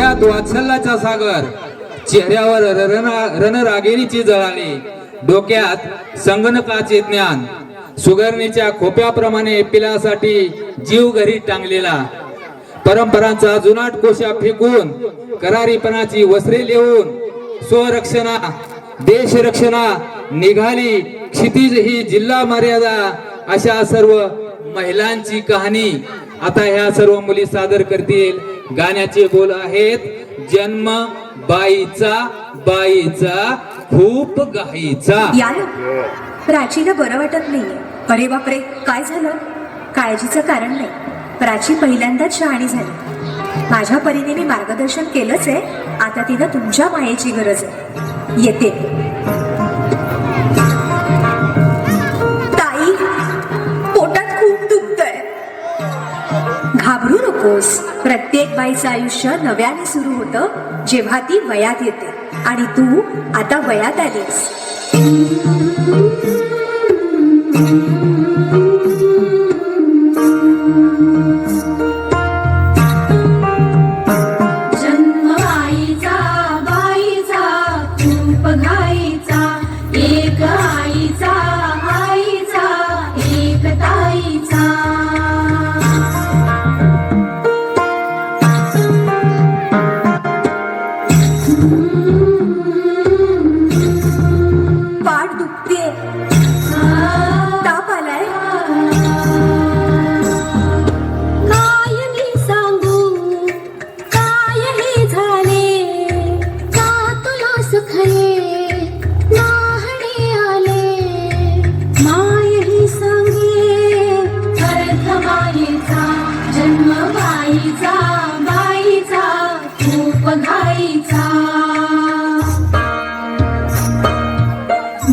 डोळ्यात वात्सल्याचा सागर. चेहऱ्यावर रणरागिणीची जळाली. डोक्यात संगणकाचे ज्ञान. सुगरणीच्या खोप्याप्रमाणे पिलासाठी जीव घरी टांगलेला. परंपरांचा जुनाट कोशा फेकून करारीपणाची वस्त्रे लिहून स्वरक्षणा देशरक्षणा निघाली. क्षितिज ही जिल्हा मर्यादा अशा सर्व महिलांची कहाणी. आता ह्या सर्व मुली सादर करतील. गाण्याचे बोल आहेत जन्म बाईचा बाईचा खूप गायीचा प्राचीला बरं वाटत नाहीये. अरे बापरे काय झालं? काळजीचं कारण नाही. प्राची पहिल्यांदाच शहाणी झाली. माझ्या परीने मी मार्गदर्शन केलंच आहे. आता तिला तुमच्या मायेची गरज आहे. येते. नकोस प्रत्येक बाईचं आयुष्य नव्याने सुरू होतं जेव्हा ती वयात येते. आणि तू आता वयात आलीस. Música